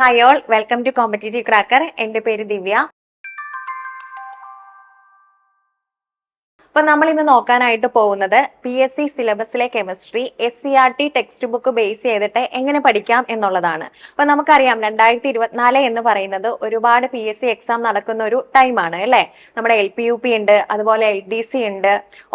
Hi all welcome to competitive cracker എന്റെ പേര് ദിവ്യ. അപ്പൊ നമ്മൾ ഇന്ന് നോക്കാനായിട്ട് പോകുന്നത് P S C സിലബസിലെ chemistry S C R T textbook base ചെയ്തിട്ട് എങ്ങനെ പഠിക്കാം എന്നുള്ളതാണ്. അപ്പൊ നമുക്കറിയാം രണ്ടായിരത്തി ഇരുപത്തിനാല് എന്ന് പറയുന്നത് ഒരുപാട് പി എസ് സി എക്സാം നടക്കുന്ന ഒരു ടൈമാണ് അല്ലെ? നമ്മുടെ എൽ പി യു പി ഉണ്ട് അതുപോലെ എൽ ഡി സി ഉണ്ട്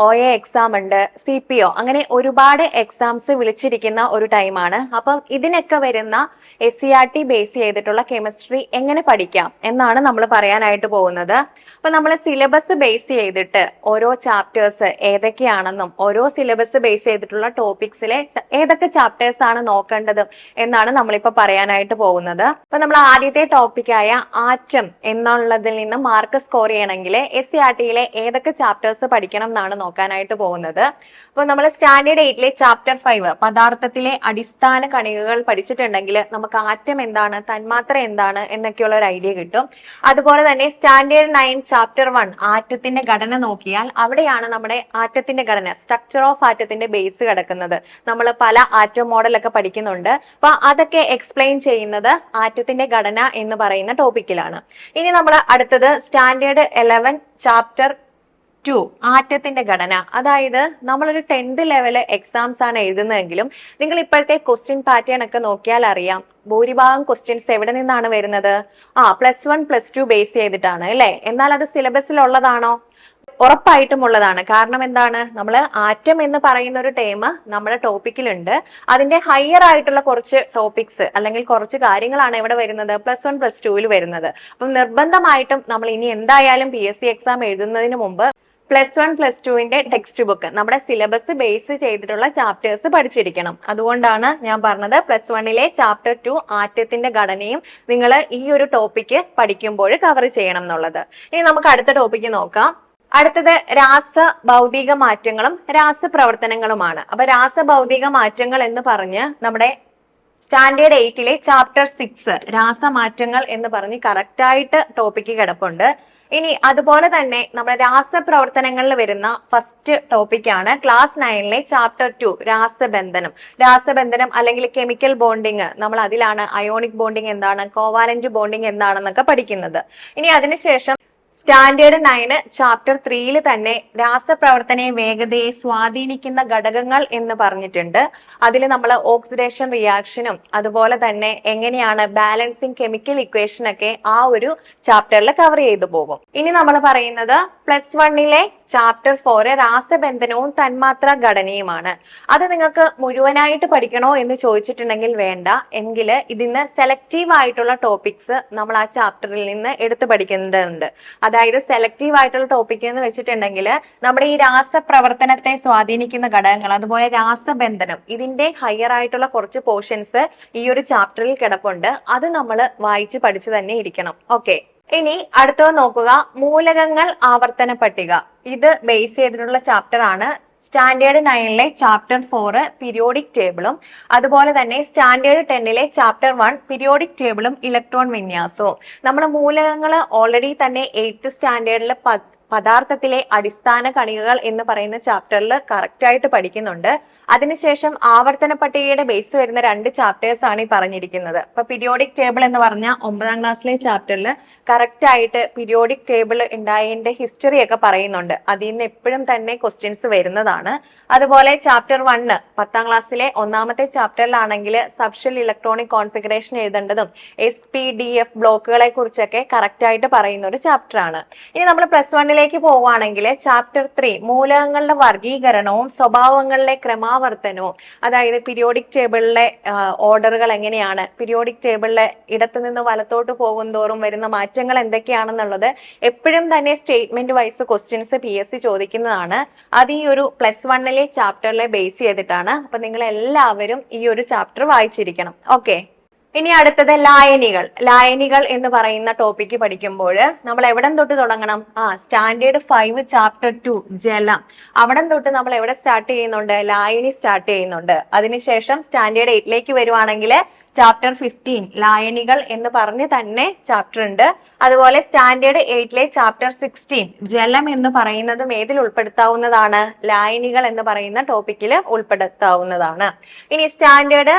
ഒ എ എക്സാം ഉണ്ട് സി പി ഒ അങ്ങനെ ഒരുപാട് എക്സാംസ് വിളിച്ചിരിക്കുന്ന ഒരു ടൈമാണ് അപ്പം ഇതിനൊക്കെ വരുന്ന S C R T base ചെയ്തിട്ടുള്ള കെമിസ്ട്രി എങ്ങനെ പഠിക്കാം എന്നാണ് നമ്മൾ പറയാനായിട്ട് പോകുന്നത്. അപ്പൊ നമ്മൾ സിലബസ് ബേസ് ചെയ്തിട്ട് ഓരോ ചാപ്റ്റേഴ്സ് ഏതൊക്കെയാണെന്നും ഓരോ സിലബസ് ബേസ് ചെയ്തിട്ടുള്ള ടോപ്പിക്സിലെ ഏതൊക്കെ ചാപ്റ്റേഴ്സ് ആണ് നോക്കേണ്ടത് എന്നാണ് നമ്മളിപ്പോ പറയാനായിട്ട് പോകുന്നത്. അപ്പൊ നമ്മൾ ആദ്യത്തെ ടോപ്പിക്കായ ആറ്റം എന്നുള്ളതിൽ നിന്ന് മാർക്ക് സ്കോർ ചെയ്യണമെങ്കിൽ എസ് സി ആർ ടിയിലെ ഏതൊക്കെ ചാപ്റ്റേഴ്സ് പഠിക്കണം എന്നാണ് നോക്കാനായിട്ട് പോകുന്നത്. അപ്പൊ നമ്മൾ സ്റ്റാൻഡേർഡ് എയ്റ്റിലെ ചാപ്റ്റർ ഫൈവ് പദാർത്ഥത്തിലെ അടിസ്ഥാന കണികകൾ പഠിച്ചിട്ടുണ്ടെങ്കിൽ നമുക്ക് ആറ്റം എന്താണ് തന്മാത്ര എന്താണ് എന്നൊക്കെയുള്ള ഒരു ഐഡിയ കിട്ടും. അതുപോലെ തന്നെ സ്റ്റാൻഡേർഡ് നയൻ ചാപ്റ്റർ വൺ ആറ്റത്തിന്റെ ഘടന നോക്കിയാൽ അവിടെയാണ് നമ്മുടെ ആറ്റത്തിന്റെ ഘടന സ്ട്രക്ചർ ഓഫ് ആറ്റത്തിന്റെ ബേസ് കിടക്കുന്നത്. നമ്മൾ പല ആറ്റം മോഡലൊക്കെ പഠിക്കുന്നുണ്ട്. അപ്പൊ അതൊക്കെ എക്സ്പ്ലെയിൻ ചെയ്യുന്നത് ആറ്റത്തിന്റെ ഘടന എന്ന് പറയുന്ന ടോപ്പിക്കിലാണ് ഇനി നമ്മൾ അടുത്തത് സ്റ്റാൻഡേർഡ് ഇലവൻ ചാപ്റ്റർ ടു ആറ്റത്തിന്റെ ഘടന. അതായത് നമ്മളൊരു ടെൻത്ത് ലെവൽ എക്സാംസ് ആണ് എഴുതുന്നതെങ്കിലും നിങ്ങൾ ഇപ്പോഴത്തെ ക്വസ്റ്റ്യൻ പാറ്റേൺ ഒക്കെ നോക്കിയാൽ അറിയാം. ഭൂരിഭാഗം ക്വസ്റ്റ്യൻസ് എവിടെ നിന്നാണ് വരുന്നത്? ആ plus one plus two base ചെയ്തിട്ടാണ് അല്ലെ? എന്നാൽ അത് സിലബസിൽ ഉള്ളതാണോ? ഉറപ്പായിട്ടും ഉള്ളതാണ് കാരണം എന്താണ്? നമ്മൾ ആറ്റം എന്ന് പറയുന്ന ഒരു ടേം നമ്മുടെ ടോപ്പിക്കിലുണ്ട്. അതിന്റെ ഹയർ ആയിട്ടുള്ള കുറച്ച് ടോപ്പിക്സ് അല്ലെങ്കിൽ കുറച്ച് കാര്യങ്ങളാണ് ഇവിടെ വരുന്നത്. പ്ലസ് വൺ പ്ലസ് ടുവിൽ വരുന്നത്. അപ്പം നിർബന്ധമായിട്ടും നമ്മൾ ഇനി എന്തായാലും പി എസ് സി എക്സാം എഴുതുന്നതിന് മുമ്പ് പ്ലസ് വൺ പ്ലസ് ടുവിന്റെ ടെക്സ്റ്റ് ബുക്ക് നമ്മുടെ സിലബസ് ബേസ് ചെയ്തിട്ടുള്ള ചാപ്റ്റേഴ്സ് പഠിച്ചിരിക്കണം. അതുകൊണ്ടാണ് ഞാൻ പറഞ്ഞത് പ്ലസ് വണ്ണിലെ ചാപ്റ്റർ ടു ആറ്റത്തിന്റെ ഘടനയും നിങ്ങൾ ഈ ഒരു ടോപ്പിക്ക് പഠിക്കുമ്പോൾ കവർ ചെയ്യണം എന്നുള്ളത്. ഇനി നമുക്ക് അടുത്ത ടോപ്പിക്ക് നോക്കാം. അടുത്തത് രാസ ഭൗതിക മാറ്റങ്ങളും രാസപ്രവർത്തനങ്ങളുമാണ് അപ്പൊ രാസ ഭൗതിക മാറ്റങ്ങൾ എന്ന് പറഞ്ഞ് നമ്മുടെ സ്റ്റാൻഡേർഡ് എയ്റ്റിലെ ചാപ്റ്റർ സിക്സ് രാസമാറ്റങ്ങൾ എന്ന് പറഞ്ഞ് കറക്റ്റായിട്ട് ടോപ്പിക്ക് കിടപ്പുണ്ട്. ഇനി അതുപോലെ തന്നെ നമ്മുടെ രാസപ്രവർത്തനങ്ങളിൽ വരുന്ന ഫസ്റ്റ് ടോപ്പിക്കാണ് ക്ലാസ് നയനിലെ ചാപ്റ്റർ ടു രാസബന്ധനം. രാസബന്ധനം അല്ലെങ്കിൽ കെമിക്കൽ ബോണ്ടിങ് നമ്മൾ അതിലാണ് അയോണിക് ബോണ്ടിങ് എന്താണ് കോവാലന്റ് ബോണ്ടിങ് എന്താണെന്നൊക്കെ പഠിക്കുന്നത്. ഇനി അതിനുശേഷം സ്റ്റാൻഡേർഡ് നയന് ചാപ്റ്റർ ത്രീയിൽ തന്നെ രാസപ്രവർത്തന വേഗതയെ സ്വാധീനിക്കുന്ന ഘടകങ്ങൾ എന്ന് പറഞ്ഞിട്ടുണ്ട്. അതിൽ നമ്മൾ ഓക്സിഡേഷൻ റിയാക്ഷനും അതുപോലെ തന്നെ എങ്ങനെയാണ് ബാലൻസിങ് കെമിക്കൽ ഇക്വേഷൻ ഒക്കെ ആ ഒരു ചാപ്റ്ററിൽ കവർ ചെയ്തു പോകും. ഇനി നമ്മൾ പറയുന്നത് പ്ലസ് വണ്ണിലെ ചാപ്റ്റർ ഫോറ് രാസബന്ധനവും തന്മാത്ര ഘടനയുമാണ്. അത് നിങ്ങൾക്ക് മുഴുവനായിട്ട് പഠിക്കണോ എന്ന് ചോദിച്ചിട്ടുണ്ടെങ്കിൽ വേണ്ട. എങ്കിൽ ഇതിന് സെലക്റ്റീവ് ആയിട്ടുള്ള ടോപ്പിക്സ് നമ്മൾ ആ ചാപ്റ്ററിൽ നിന്ന് എടുത്തു പഠിക്കേണ്ടതുണ്ട്. അതായത് സെലക്റ്റീവ് ആയിട്ടുള്ള ടോപ്പിക് എന്ന് വെച്ചിട്ടുണ്ടെങ്കിൽ നമ്മുടെ ഈ രാസപ്രവർത്തനത്തെ സ്വാധീനിക്കുന്ന ഘടകങ്ങൾ അതുപോലെ രാസബന്ധനം ഇതിന്റെ ഹയർ ആയിട്ടുള്ള കുറച്ച് പോർഷൻസ് ഈ ഒരു ചാപ്റ്ററിൽ കിടപ്പുണ്ട്. അത് നമ്മൾ വായിച്ച് പഠിച്ചു തന്നെ ഇരിക്കണം. ഓക്കെ ഇനി അടുത്തത് നോക്കുക. മൂലകങ്ങൾ ആവർത്തന പട്ടിക. ഇത് ബേസ് ചെയ്തിട്ടുള്ള ചാപ്റ്റർ ആണ്. സ്റ്റാൻഡേർഡ് നയനിലെ ചാപ്റ്റർ ഫോർ പീരിയോഡിക് ടേബിളും അതുപോലെ തന്നെ സ്റ്റാൻഡേർഡ് ടെന്നിലെ ചാപ്റ്റർ വൺ പീരിയോഡിക് ടേബിളും ഇലക്ട്രോൺ വിന്യാസവും. നമ്മൾ മൂലകങ്ങൾ ഓൾറെഡി തന്നെ എയ്ത്ത് സ്റ്റാൻഡേർഡിൽ പദാർത്ഥത്തിലെ അടിസ്ഥാന കണികകൾ എന്ന് പറയുന്ന ചാപ്റ്ററിൽ കറക്റ്റ് ആയിട്ട് പഠിക്കുന്നുണ്ട്. അതിനുശേഷം ആവർത്തന പട്ടികയുടെ ബേസ് വരുന്ന രണ്ട് ചാപ്റ്റേഴ്സ് ആണ് ഈ പറഞ്ഞിരിക്കുന്നത്. അപ്പൊ പീരിയോഡിക് ടേബിൾ എന്ന് പറഞ്ഞ ഒമ്പതാം ക്ലാസ്സിലെ ചാപ്റ്ററിൽ കറക്റ്റ് ആയിട്ട് പീരിയോഡിക് ടേബിൾ ഉണ്ടായതിന്റെ ഹിസ്റ്ററി ഒക്കെ പറയുന്നുണ്ട്. അതിൽ നിന്ന് എപ്പോഴും തന്നെ ക്വസ്റ്റ്യൻസ് വരുന്നതാണ്. അതുപോലെ ചാപ്റ്റർ വണ്ണ് പത്താം ക്ലാസ്സിലെ ഒന്നാമത്തെ ചാപ്റ്ററിലാണെങ്കിൽ സബ്ഷൽ ഇലക്ട്രോണിക് കോൺഫിഗറേഷൻ എഴുതേണ്ടതും എസ് പി ഡി എഫ് ബ്ലോക്കുകളെ കുറിച്ചൊക്കെ കറക്റ്റ് ആയിട്ട് പറയുന്ന ഒരു ചാപ്റ്റർ ആണ്. ഇനി നമ്മൾ പ്ലസ് വണ്ണിലേക്ക് പോവുകയാണെങ്കിൽ ചാപ്റ്റർ ത്രീ മൂലകങ്ങളുടെ വർഗീകരണവും സ്വഭാവങ്ങളിലെ ക്രമാവർത്തനവും അതായത് പിരിയോഡിക് ടേബിളിലെ ഓർഡറുകൾ എങ്ങനെയാണ്? പിരിയോഡിക് ടേബിളിലെ ഇടത്തു നിന്ന് വലത്തോട്ട് പോകും തോറും വരുന്ന മാറ്റങ്ങൾ എന്തൊക്കെയാണെന്നുള്ളത് എപ്പോഴും തന്നെ statement wise questions P S C ചോദിക്കുന്നതാണ്. അത് ഈ ഒരു പ്ലസ് വണ്ണിലെ ചാപ്റ്ററിലെ ബേസ് ചെയ്തിട്ടാണ്. അപ്പൊ നിങ്ങൾ എല്ലാവരും ഈ ഒരു ചാപ്റ്റർ വായിച്ചിരിക്കണം. ഓക്കെ ഇനി അടുത്തത് ലായനികൾ. ലായനികൾ എന്ന് പറയുന്ന ടോപ്പിക്ക് പഠിക്കുമ്പോൾ നമ്മൾ എവിടം തൊട്ട് തുടങ്ങണം? ആ സ്റ്റാൻഡേർഡ് ഫൈവ് ചാപ്റ്റർ ടു ജലം. അവിടം തൊട്ട് നമ്മൾ എവിടെ സ്റ്റാർട്ട് ചെയ്യുന്നുണ്ട്? ലായനി സ്റ്റാർട്ട് ചെയ്യുന്നുണ്ട്. അതിനുശേഷം സ്റ്റാൻഡേർഡ് എയ്റ്റിലേക്ക് വരുവാണെങ്കിൽ ചാപ്റ്റർ ഫിഫ്റ്റീൻ ലായനികൾ എന്ന് പറഞ്ഞ് തന്നെ ചാപ്റ്റർ ഉണ്ട്. അതുപോലെ സ്റ്റാൻഡേർഡ് എയ്റ്റിലെ ചാപ്റ്റർ സിക്സ്റ്റീൻ ജലം എന്ന് പറയുന്നതും ഏതിൽ ഉൾപ്പെടുത്താവുന്നതാണ്? ലായനികൾ എന്ന് പറയുന്ന ടോപ്പിക്കിൽ ഉൾപ്പെടുത്താവുന്നതാണ്. ഇനി സ്റ്റാൻഡേർഡ്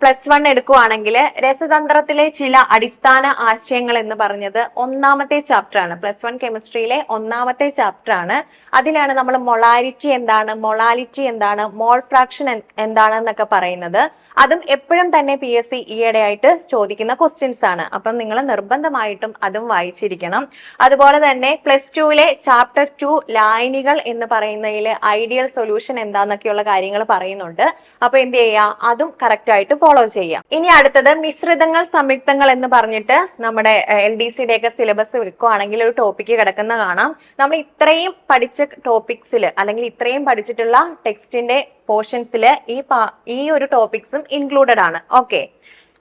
പ്ലസ് വൺ എടുക്കുവാണെങ്കിൽ രസതന്ത്രത്തിലെ ചില അടിസ്ഥാന ആശയങ്ങൾ എന്ന് പറഞ്ഞത് ഒന്നാമത്തെ ചാപ്റ്റർ ആണ്. പ്ലസ് വൺ കെമിസ്ട്രിയിലെ ഒന്നാമത്തെ ചാപ്റ്റർ ആണ്. അതിലാണ് നമ്മൾ മൊളാരിറ്റി എന്താണ് മൊളാലിറ്റി എന്താണ് മോൾ ഫ്രാക്ഷൻ എന്താണെന്നൊക്കെ പറയുന്നത്. അതും എപ്പോഴും തന്നെ പി എസ് സി ഈയിടെയായിട്ട് ചോദിക്കുന്ന ക്വസ്റ്റ്യൻസ് ആണ്. അപ്പം നിങ്ങൾ നിർബന്ധമായിട്ടും അതും വായിച്ചിരിക്കണം. അതുപോലെ തന്നെ പ്ലസ് ടുവിലെ ചാപ്റ്റർ ടു ലൈനുകൾ എന്ന് പറയുന്നതിൽ ഐഡിയൽ സൊല്യൂഷൻ എന്താന്നൊക്കെയുള്ള കാര്യങ്ങൾ പറയുന്നുണ്ട്. അപ്പൊ എന്ത് ചെയ്യാം? അതും കറക്റ്റ് ആയിട്ട് ഫോളോ ചെയ്യാം. ഇനി അടുത്തത് മിശ്രിതങ്ങൾ സംയുക്തങ്ങൾ എന്ന് പറഞ്ഞിട്ട് നമ്മുടെ എൽ ഡി സിയുടെ ഒക്കെ സിലബസ് വെക്കുവാണെങ്കിൽ ഒരു ടോപ്പിക്ക് കിടക്കുന്ന കാണാം. നമ്മൾ ഇത്രയും പഠിച്ച ടോപ്പിക്സിൽ അല്ലെങ്കിൽ ഇത്രയും പഠിച്ചിട്ടുള്ള ടെക്സ്റ്റിന്റെ പോർഷൻസിൽ ഈ ഈ ഒരു ടോപ്പിക്സും ഇൻക്ലൂഡഡ് ആണ്. ഓക്കെ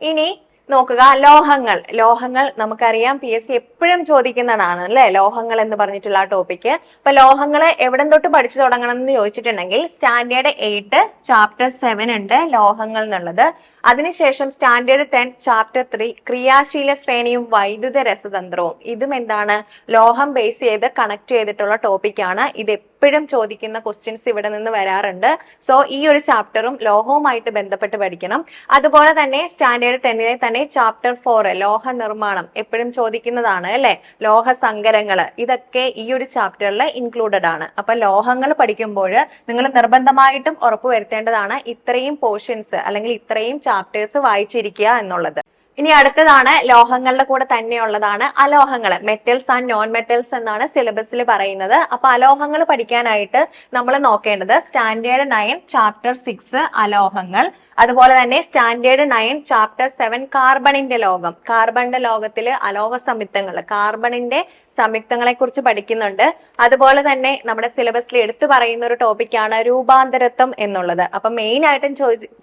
ഇനി നോക്കുക ലോഹങ്ങൾ. ലോഹങ്ങൾ നമുക്കറിയാം പി എസ് സി എപ്പോഴും ചോദിക്കുന്നതാണ് അല്ലെ? ലോഹങ്ങൾ എന്ന് പറഞ്ഞിട്ടുള്ള ആ ടോപ്പിക്ക് അപ്പൊ ലോഹങ്ങൾ എവിടം തൊട്ട് പഠിച്ചു തുടങ്ങണം എന്ന് ചോദിച്ചിട്ടുണ്ടെങ്കിൽ സ്റ്റാൻഡേർഡ് എയ്റ്റ് ചാപ്റ്റർ സെവൻ ഉണ്ട് ലോഹങ്ങൾ എന്നുള്ളത്. അതിനുശേഷം സ്റ്റാൻഡേർഡ് ടെൻ ചാപ്റ്റർ ത്രീ ക്രിയാശീല ശ്രേണിയും വൈദ്യുത രസതന്ത്രവും. ഇതും എന്താണ്? ലോഹം ബേസ് ചെയ്ത് കണക്ട് ചെയ്തിട്ടുള്ള ടോപ്പിക്കാണ് ഇത് എപ്പോഴും ചോദിക്കുന്ന ക്വസ്റ്റ്യൻസ് ഇവിടെ നിന്ന് വരാറുണ്ട്. സോ ഈ ഒരു ചാപ്റ്ററും ലോഹവുമായിട്ട് ബന്ധപ്പെട്ട് പഠിക്കണം. അതുപോലെ തന്നെ സ്റ്റാൻഡേർഡ് ടെന്നിലെ തന്നെ ചാപ്റ്റർ ഫോർ ലോഹ നിർമ്മാണം എപ്പോഴും ചോദിക്കുന്നതാണ് അല്ലെ? ലോഹ സങ്കരങ്ങൾ ഇതൊക്കെ ഈ ഒരു ചാപ്റ്ററിൽ ഇൻക്ലൂഡഡ് ആണ്. അപ്പൊ ലോഹങ്ങൾ പഠിക്കുമ്പോൾ നിങ്ങൾ നിർബന്ധമായിട്ടും ഉറപ്പുവരുത്തേണ്ടതാണ് ഇത്രയും പോർഷൻസ് അല്ലെങ്കിൽ ഇത്രയും ചാപ്റ്റേഴ്സ് വായിച്ചിരിക്കുക എന്നുള്ളത്. ഇനി അടുത്തതാണ് ലോഹങ്ങളുടെ കൂടെ തന്നെയുള്ളതാണ് അലോഹങ്ങൾ മെറ്റൽസ് ആൻഡ് നോൺ മെറ്റൽസ് എന്നാണ് സിലബസിൽ പറയുന്നത്. അപ്പൊ അലോഹങ്ങൾ പഠിക്കാനായിട്ട് നമ്മൾ നോക്കേണ്ടത് സ്റ്റാൻഡേർഡ് നയൻ ചാപ്റ്റർ സിക്സ് അലോഹങ്ങൾ. അതുപോലെ തന്നെ സ്റ്റാൻഡേർഡ് നയൻ ചാപ്റ്റർ സെവൻ കാർബണിന്റെ ലോകം. കാർബണിന്റെ ലോകത്തിൽ അലോഹ സംയുക്തങ്ങൾ കാർബണിന്റെ സംയുക്തങ്ങളെ കുറിച്ച് പഠിക്കുന്നുണ്ട്. അതുപോലെ തന്നെ നമ്മുടെ സിലബസിൽ എടുത്തു പറയുന്ന ഒരു ടോപ്പിക്കാണ് രൂപാന്തരത്വം എന്നുള്ളത്. അപ്പൊ മെയിൻ ആയിട്ടും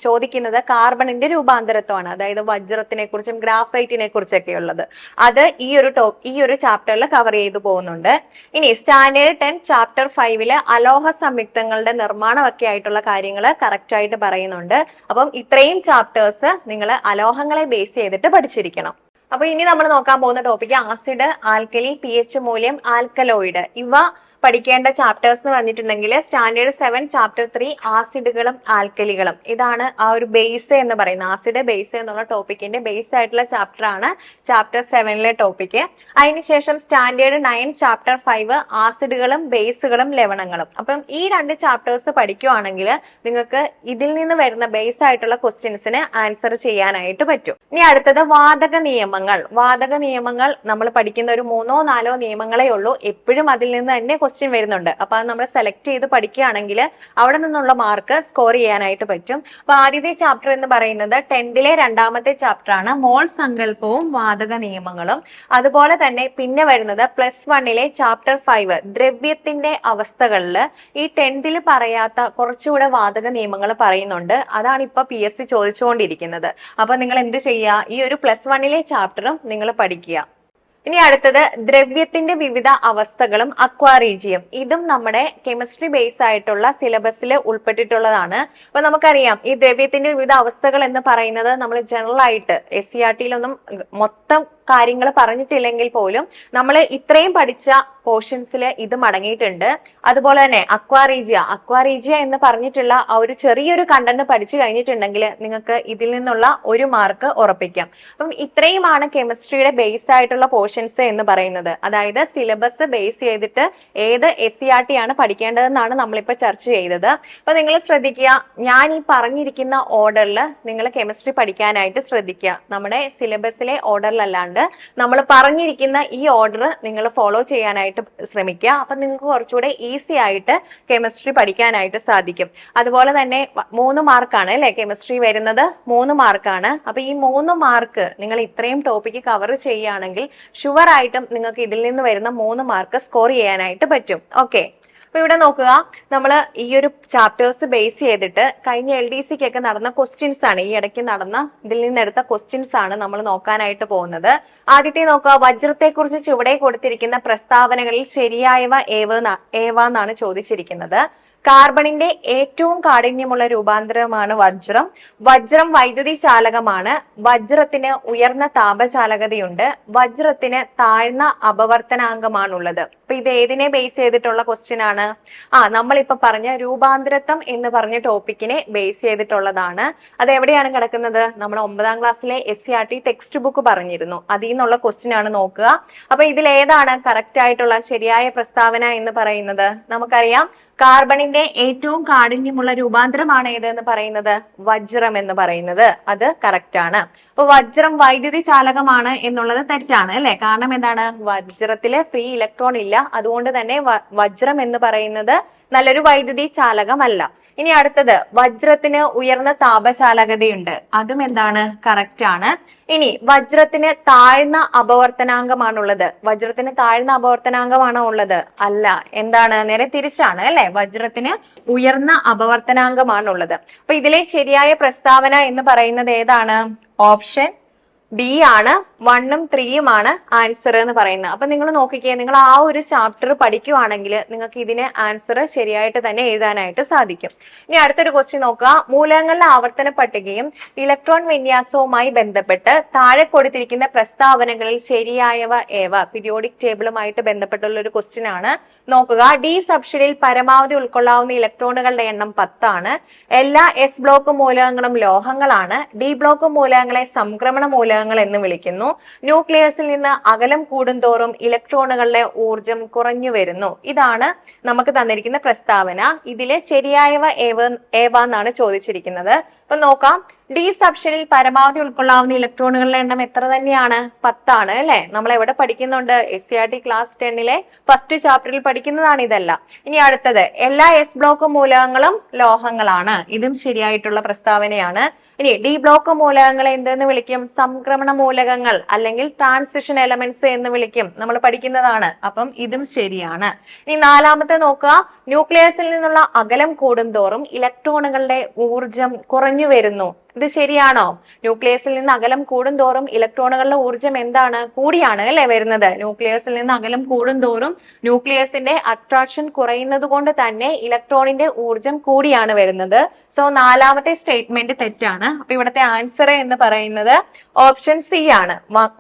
ചോദിക്കുന്നത് കാർബണിന്റെ രൂപാന്തരത്വമാണ് അതായത് വജ്രത്തിനെ കുറിച്ചും ഗ്രാഫൈറ്റിനെ കുറിച്ചൊക്കെ ഉള്ളത്. അത് ഈ ഒരു ടോ ഈ ഒരു ചാപ്റ്ററിൽ കവർ ചെയ്തു പോകുന്നുണ്ട്. ഇനി സ്റ്റാൻഡേർഡ് ടെൻ ചാപ്റ്റർ ഫൈവിൽ അലോഹ സംയുക്തങ്ങളുടെ നിർമ്മാണമൊക്കെ ആയിട്ടുള്ള കാര്യങ്ങൾ കറക്റ്റ് ആയിട്ട് പറയുന്നുണ്ട്. അപ്പം ഇത്രയും ചാപ്റ്റേഴ്സ് നിങ്ങൾ അലോഹങ്ങളെ ബേസ് ചെയ്തിട്ട് പഠിച്ചിരിക്കണം. അപ്പൊ ഇനി നമ്മൾ നോക്കാൻ പോകുന്ന topic acid alkali P H മൂല്യം ആൽക്കലോയിഡ് ഇവ പഠിക്കേണ്ട ചാപ്റ്റേഴ്സ് എന്ന് പറഞ്ഞിട്ടുണ്ടെങ്കിൽ സ്റ്റാൻഡേർഡ് സെവൻ ചാപ്റ്റർ ത്രീ ആസിഡുകളും ആൽക്കലികളും ഇതാണ് ആ ഒരു ബേസ് എന്ന് പറയുന്നത്. ആസിഡ് ബേസ് എന്നുള്ള ടോപ്പിക്കിന്റെ ബേസ് ആയിട്ടുള്ള ചാപ്റ്റർ ആണ് ചാപ്റ്റർ സെവനിലെ ടോപ്പിക്ക് അതിനുശേഷം സ്റ്റാൻഡേർഡ് നയൻ ചാപ്റ്റർ ഫൈവ് ആസിഡുകളും ബേസുകളും ലവണങ്ങളും. അപ്പം ഈ രണ്ട് ചാപ്റ്റേഴ്സ് പഠിക്കുവാണെങ്കിൽ നിങ്ങൾക്ക് ഇതിൽ നിന്ന് വരുന്ന ബേസ് ആയിട്ടുള്ള ക്വസ്റ്റ്യൻസിന് ആൻസർ ചെയ്യാനായിട്ട് പറ്റും. ഇനി അടുത്തത് വാതക നിയമങ്ങൾ. വാതക നിയമങ്ങൾ നമ്മൾ പഠിക്കുന്ന ഒരു മൂന്നോ നാലോ നിയമങ്ങളെ ഉള്ളൂ. എപ്പോഴും അതിൽ നിന്ന് തന്നെ ക്വസ്റ്റ്യൻ വരുന്നുണ്ട്. അപ്പൊ അത് നമ്മൾ സെലക്ട് ചെയ്ത് പഠിക്കുകയാണെങ്കിൽ അവിടെ നിന്നുള്ള മാർക്ക് സ്കോർ ചെയ്യാനായിട്ട് പറ്റും. അപ്പൊ ആദ്യത്തെ ചാപ്റ്റർ എന്ന് പറയുന്നത് ടെൻത്തിലെ രണ്ടാമത്തെ ചാപ്റ്റർ ആണ്. മോൾ സങ്കല്പവും വാതക നിയമങ്ങളും. അതുപോലെ തന്നെ പിന്നെ വരുന്നത് പ്ലസ് വണ്ണിലെ ചാപ്റ്റർ ഫൈവ് ദ്രവ്യത്തിന്റെ അവസ്ഥകളിൽ ഈ ടെൻത്തിൽ പറയാത്ത കുറച്ചുകൂടെ വാതക നിയമങ്ങൾ പറയുന്നുണ്ട്. അതാണ് ഇപ്പൊ പി എസ് സി ചോദിച്ചുകൊണ്ടിരിക്കുന്നത്. അപ്പൊ നിങ്ങൾ എന്ത് ചെയ്യുക? ഈ ഒരു പ്ലസ് വണ്ണിലെ ചാപ്റ്ററും നിങ്ങൾ പഠിക്കുക. ഇനി അടുത്തത് ദ്രവ്യത്തിന്റെ വിവിധ അവസ്ഥകളും അക്വാറീജിയം. ഇതും നമ്മുടെ കെമിസ്ട്രി ബേസ് ആയിട്ടുള്ള സിലബസിൽ ഉൾപ്പെട്ടിട്ടുള്ളതാണ്. അപ്പൊ നമുക്കറിയാം ഈ ദ്രവ്യത്തിന്റെ വിവിധ അവസ്ഥകൾ എന്ന് പറയുന്നത് നമ്മൾ ജനറൽ ആയിട്ട് എസ് സി ആർ ടിയിലൊന്നും മൊത്തം കാര്യങ്ങൾ പറഞ്ഞിട്ടില്ലെങ്കിൽ പോലും നമ്മൾ ഇത്രയും പഠിച്ച പോർഷൻസിൽ ഇത് മടങ്ങിയിട്ടുണ്ട്. അതുപോലെ തന്നെ അക്വാറീജിയ അക്വാറീജിയ എന്ന് പറഞ്ഞിട്ടുള്ള ആ ഒരു ചെറിയൊരു കണ്ടന്റ് പഠിച്ചു കഴിഞ്ഞിട്ടുണ്ടെങ്കിൽ നിങ്ങൾക്ക് ഇതിൽ നിന്നുള്ള ഒരു മാർക്ക് ഉറപ്പിക്കാം. അപ്പം ഇത്രയുമാണ് കെമിസ്ട്രിയുടെ ബേസ്ഡ് ആയിട്ടുള്ള പോർഷൻസ് എന്ന് പറയുന്നത്. അതായത് സിലബസ് ബേസ് ചെയ്തിട്ട് ഏത് എസ് സി ആർ ടി ആണ് പഠിക്കേണ്ടതെന്നാണ് നമ്മളിപ്പോൾ ചർച്ച ചെയ്തത്. അപ്പൊ നിങ്ങൾ ശ്രദ്ധിക്കുക ഞാൻ ഈ പറഞ്ഞിരിക്കുന്ന ഓർഡറിൽ നിങ്ങൾ കെമിസ്ട്രി പഠിക്കാനായിട്ട് ശ്രദ്ധിക്കുക. നമ്മുടെ സിലബസിലെ ഓർഡറിലല്ലാണ്ട് നമ്മൾ പറഞ്ഞിരിക്കുന്ന ഈ ഓർഡർ നിങ്ങൾ ഫോളോ ചെയ്യാനായിട്ട് ശ്രമിക്കുക. അപ്പം നിങ്ങൾക്ക് കുറച്ചുകൂടെ ഈസി ആയിട്ട് കെമിസ്ട്രി പഠിക്കാനായിട്ട് സാധിക്കും. അതുപോലെ തന്നെ മൂന്ന് മാർക്കാണ് അല്ലെ കെമിസ്ട്രി വരുന്നത്? മൂന്ന് മാർക്കാണ് അപ്പൊ ഈ മൂന്ന് മാർക്ക് നിങ്ങൾ ഇത്രയും ടോപ്പിക്ക് കവർ ചെയ്യുകയാണെങ്കിൽ ഷുവർ ആയിട്ടും നിങ്ങൾക്ക് ഇതിൽ നിന്ന് വരുന്ന മൂന്ന് മാർക്ക് സ്കോർ ചെയ്യാനായിട്ട് പറ്റും. ഓക്കെ അപ്പൊ ഇവിടെ നോക്കുക നമ്മൾ ഈ ഒരു ചാപ്റ്റേഴ്സ് ബേസ് ചെയ്തിട്ട് കഴിഞ്ഞ എൽ ഡി സിക്ക് ഒക്കെ നടന്ന ക്വസ്റ്റ്യൻസ് ആണ് ഈ ഇടയ്ക്ക് നടന്ന ഇതിൽ നിന്ന് എടുത്ത ക്വസ്റ്റ്യൻസ് ആണ് നമ്മൾ നോക്കാനായിട്ട് പോകുന്നത്. ആദ്യത്തെ നോക്കുക വജ്രത്തെക്കുറിച്ച് ചുവടെ കൊടുത്തിരിക്കുന്ന പ്രസ്താവനകളിൽ ശരിയായവ ഏവ ഏവ എന്നാണ് ചോദിച്ചിരിക്കുന്നത്. കാർബണിന്റെ ഏറ്റവും കാഠിന്യമുള്ള രൂപാന്തരമാണ് വജ്രം. വജ്രം വൈദ്യുതി ചാലകമാണ്. വജ്രത്തിന് ഉയർന്ന താപചാലകതയുണ്ട്. വജ്രത്തിന് താഴ്ന്ന അപവർത്തനാങ്കമാണുള്ളത് അപ്പൊ ഇത് ഏതിനെ ബേസ് ചെയ്തിട്ടുള്ള ക്വസ്റ്റ്യൻ ആണ്? ആ നമ്മളിപ്പോ പറഞ്ഞ രൂപാന്തരത്വം എന്ന് പറഞ്ഞ ടോപ്പിക്കിനെ ബേസ് ചെയ്തിട്ടുള്ളതാണ്. അത് എവിടെയാണ് കിടക്കുന്നത്? നമ്മൾ ഒമ്പതാം ക്ലാസ്സിലെ S C R T text book പറഞ്ഞിരുന്നു. അതിൽ നിന്നുള്ള ക്വസ്റ്റ്യൻ ആണ് നോക്കുക. അപ്പൊ ഇതിൽ ഏതാണ് കറക്റ്റ് ആയിട്ടുള്ള ശരിയായ പ്രസ്താവന എന്ന് പറയുന്നത്? നമുക്കറിയാം. കാർബണിന്റെ ഏറ്റവും കാഠിന്യമുള്ള രൂപാന്തരമാണ് ഏത് എന്ന് പറയുന്നത്? വജ്രം എന്ന് പറയുന്നത്. അത് കറക്റ്റ് ആണ്. അപ്പൊ വജ്രം വൈദ്യുതി ചാലകമാണ് എന്നുള്ളത് തെറ്റാണ് അല്ലെ? കാരണം എന്താണ്? വജ്രത്തിൽ ഫ്രീ ഇലക്ട്രോൺ ഇല്ല. അതുകൊണ്ട് തന്നെ വജ്രം എന്ന് പറയുന്നത് നല്ലൊരു വൈദ്യുതി ചാലകമല്ല ഇനി അടുത്തത് വജ്രത്തിന് ഉയർന്ന താപചാലകതയുണ്ട്. അതും എന്താണ്? കറക്റ്റ് ആണ്. ഇനി വജ്രത്തിന് താഴ്ന്ന ഉള്ളത്. വജ്രത്തിന് താഴ്ന്ന അപവർത്തനാംഗമാണോ ഉള്ളത്? അല്ല. എന്താണ്? നേരെ തിരിച്ചാണ് അല്ലെ? വജ്രത്തിന് ഉയർന്ന അപവർത്തനാംഗമാണുള്ളത്. അപ്പൊ ഇതിലെ ശരിയായ പ്രസ്താവന എന്ന് പറയുന്നത് ഏതാണ്? ഓപ്ഷൻ ബി ആണ് വണ്ണും ത്രീയുമാണ് ആൻസർ എന്ന് പറയുന്നത്. അപ്പൊ നിങ്ങൾ നോക്കിക്കേ നിങ്ങൾ ആ ഒരു ചാപ്റ്റർ പഠിക്കുവാണെങ്കിൽ നിങ്ങൾക്ക് ഇതിനെ ആൻസർ ശരിയായിട്ട് തന്നെ എഴുതാനായിട്ട് സാധിക്കും. ഇനി അടുത്തൊരു ക്വസ്റ്റ്യൻ നോക്കുക. മൂലകങ്ങളുടെ ആവർത്തന പട്ടികയും ഇലക്ട്രോൺ വിന്യാസവുമായി ബന്ധപ്പെട്ട് താഴെ കൊടുത്തിരിക്കുന്ന പ്രസ്താവനകളിൽ ശരിയായവ ഏവ? പിരിയോഡിക് ടേബിളുമായിട്ട് ബന്ധപ്പെട്ടുള്ള ഒരു ക്വസ്റ്റ്യൻ ആണ്. നോക്കുക. ഡി സബ്ഷനിൽ പരമാവധി ഉൾക്കൊള്ളാവുന്ന ഇലക്ട്രോണുകളുടെ എണ്ണം പത്താണ്. എല്ലാ എസ് ബ്ലോക്ക് മൂലകങ്ങളും ലോഹങ്ങളാണ്. ഡി ബ്ലോക്ക് മൂലകങ്ങളെ സംക്രമണ മൂലകങ്ങൾ എന്ന് വിളിക്കുന്നു. ന്യൂക്ലിയസിൽ നിന്ന് അകലം കൂടുന്തോറും ഇലക്ട്രോണുകളുടെ ഊർജം കുറഞ്ഞു വരുന്നു. ഇതാണ് നമുക്ക് തന്നിരിക്കുന്ന പ്രസ്താവന. ഇതിലെ ശരിയായവ ഏവ ഏവ എന്നാണ് ചോദിച്ചിരിക്കുന്നത്. അപ്പൊ നോക്കാം. ഡി സബ്ഷനിൽ പരമാവധി ഉൾക്കൊള്ളാവുന്ന ഇലക്ട്രോണുകളുടെ എണ്ണം എത്ര തന്നെയാണ്? പത്താണ് അല്ലെ? നമ്മൾ എവിടെ പഠിക്കുന്നുണ്ട് S C R T class ടെന്നിലെ first ചാപ്റ്ററിൽ പഠിക്കുന്നതാണ് ഇതല്ല. ഇനി അടുത്തത്. എല്ലാ എസ് ബ്ലോക്ക് മൂലകങ്ങളും ലോഹങ്ങളാണ്. ഇതും ശരിയായിട്ടുള്ള പ്രസ്താവനയാണ്. ഇനി ഡി ബ്ലോക്ക് മൂലകങ്ങളെ എന്തെന്ന് വിളിക്കും? സംക്രമണ മൂലകങ്ങൾ അല്ലെങ്കിൽ ട്രാൻസിഷൻ എലമെന്റ്സ് എന്ന് വിളിക്കും. നമ്മൾ പഠിക്കുന്നതാണ്. അപ്പം ഇതും ശരിയാണ്. ഇനി നാലാമത്തെ നോക്കുക. ന്യൂക്ലിയസിൽ നിന്നുള്ള അകലം കൂടുന്തോറും ഇലക്ട്രോണുകളുടെ ഊർജം കുറഞ്ഞു വരുന്നു. ഇത് ശരിയാണോ? ന്യൂക്ലിയസിൽ നിന്ന് അകലം കൂടുന്തോറും ഇലക്ട്രോണുകളുടെ ഊർജം എന്താണ്? കൂടിയാണ് അല്ലെ വരുന്നത്? ന്യൂക്ലിയസിൽ നിന്ന് അകലം കൂടുന്തോറും ന്യൂക്ലിയസിന്റെ അട്രാക്ഷൻ കുറയുന്നത് കൊണ്ട് തന്നെ ഇലക്ട്രോണിന്റെ ഊർജം കൂടിയാണ് വരുന്നത്. സോ നാലാമത്തെ സ്റ്റേറ്റ്മെന്റ് തെറ്റാണ്. അപ്പൊ ഇവിടുത്തെ ആൻസർ എന്ന് പറയുന്നത് ഓപ്ഷൻ സി ആണ്.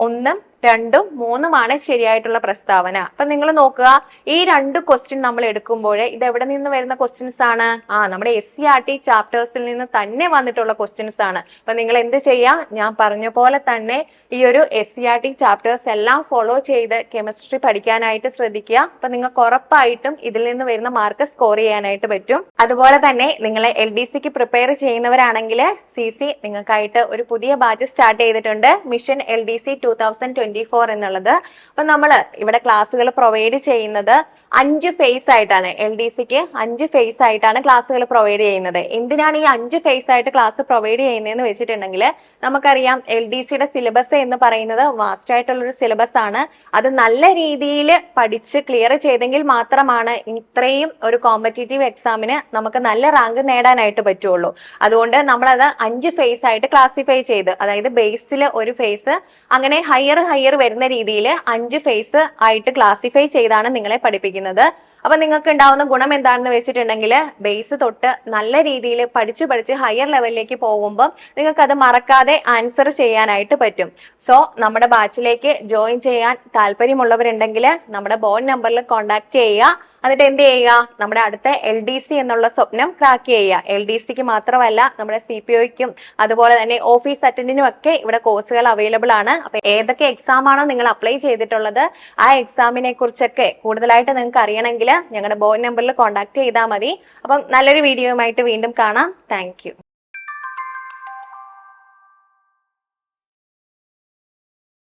ഒന്നും രണ്ടും മൂന്നുമാണ് ശരിയായിട്ടുള്ള പ്രസ്താവന. അപ്പൊ നിങ്ങൾ നോക്കുക ഈ രണ്ട് ക്വസ്റ്റ്യൻ നമ്മൾ എടുക്കുമ്പോൾ ഇത് എവിടെ നിന്ന് വരുന്ന ക്വസ്റ്റ്യൻസ് ആണ്? ആ നമ്മുടെ എസ് സി ആർ ടി ചാപ്റ്റേഴ്സിൽ നിന്ന് തന്നെ വന്നിട്ടുള്ള ക്വസ്റ്റ്യൻസ് ആണ്. അപ്പൊ നിങ്ങൾ എന്ത് ചെയ്യാ? ഞാൻ പറഞ്ഞ പോലെ തന്നെ ഈ ഒരു S C R T chapters എല്ലാം ഫോളോ ചെയ്ത് കെമിസ്ട്രി പഠിക്കാനായിട്ട് ശ്രദ്ധിക്കുക. അപ്പൊ നിങ്ങൾക്ക് ഉറപ്പായിട്ടും ഇതിൽ നിന്ന് വരുന്ന മാർക്ക് സ്കോർ ചെയ്യാനായിട്ട് പറ്റും. അതുപോലെ തന്നെ നിങ്ങൾ എൽ ഡി സിക്ക് പ്രിപ്പയർ ചെയ്യുന്നവരാണെങ്കിൽ സി സി നിങ്ങൾക്കായിട്ട് ഒരു പുതിയ ബാച്ച് സ്റ്റാർട്ട് ചെയ്തിട്ടുണ്ട്. Mission L D C two thousand twenty four എന്നുള്ളത്. അപ്പൊ നമ്മൾ ഇവിടെ ക്ലാസ്സുകൾ പ്രൊവൈഡ് ചെയ്യുന്നത് അഞ്ച് ഫേസ് ആയിട്ടാണ് എൽ ഡി സിക്ക് അഞ്ച് ഫേസ് ആയിട്ടാണ് ക്ലാസ്സുകൾ പ്രൊവൈഡ് ചെയ്യുന്നത്. എന്തിനാണ് ഈ അഞ്ച് ഫേസ് ആയിട്ട് ക്ലാസ് പ്രൊവൈഡ് ചെയ്യുന്നതെന്ന് വെച്ചിട്ടുണ്ടെങ്കിൽ നമുക്കറിയാം എൽ ഡി സിയുടെ സിലബസ് എന്ന് പറയുന്നത് വാസ്റ്റ് ആയിട്ടുള്ള ഒരു സിലബസ് ആണ്. അത് നല്ല രീതിയിൽ പഠിച്ച് ക്ലിയർ ചെയ്തെങ്കിൽ മാത്രമാണ് ഇത്രയും ഒരു കോമ്പറ്റേറ്റീവ് എക്സാമിന് നമുക്ക് നല്ല റാങ്ക് നേടാനായിട്ട് പറ്റുള്ളൂ. അതുകൊണ്ട് നമ്മളത് അഞ്ച് ഫേസ് ആയിട്ട് ക്ലാസിഫൈ ചെയ്ത് അതായത് ബേസിൽ ഒരു ഫേസ് അങ്ങനെ ഹയർ ഹയർ വരുന്ന രീതിയിൽ അഞ്ച് ഫേസ് ആയിട്ട് ക്ലാസിഫൈ ചെയ്താണ് നിങ്ങളെ പഠിപ്പിക്കുന്നത്. അപ്പൊ നിങ്ങൾക്ക് ഉണ്ടാവുന്ന ഗുണം എന്താണെന്ന് വെച്ചിട്ടുണ്ടെങ്കിൽ ബേസ് തൊട്ട് നല്ല രീതിയിൽ പഠിച്ച് പഠിച്ച് ഹയർ ലെവലിലേക്ക് പോകുമ്പോൾ നിങ്ങൾക്ക് അത് മറക്കാതെ ആൻസർ ചെയ്യാനായിട്ട് പറ്റും. സോ നമ്മുടെ ബാച്ചിലേക്ക് ജോയിൻ ചെയ്യാൻ താല്പര്യമുള്ളവരുണ്ടെങ്കിൽ നമ്മുടെ ബോൺ നമ്പറിൽ കോൺടാക്ട് ചെയ്യുക. എന്നിട്ട് എന്ത് ചെയ്യുക? നമ്മുടെ അടുത്ത എൽ ഡി സി എന്നുള്ള സ്വപ്നം ക്രാക്ക് ചെയ്യുക. എൽ ഡി സിക്ക് മാത്രമല്ല നമ്മുടെ സി പി ഒയ്ക്കും അതുപോലെ തന്നെ ഓഫീസ് അറ്റൻഡിനും ഒക്കെ ഇവിടെ കോഴ്സുകൾ അവൈലബിൾ ആണ്. അപ്പൊ ഏതൊക്കെ എക്സാം ആണോ നിങ്ങൾ അപ്ലൈ ചെയ്തിട്ടുള്ളത് ആ എക്സാമിനെ കുറിച്ചൊക്കെ കൂടുതലായിട്ട് നിങ്ങൾക്ക് അറിയണമെങ്കിൽ ഞങ്ങളുടെ ബോർഡ് നമ്പറിൽ കോൺടാക്ട് ചെയ്താൽ മതി. അപ്പം നല്ലൊരു വീഡിയോയുമായിട്ട് വീണ്ടും കാണാം. താങ്ക്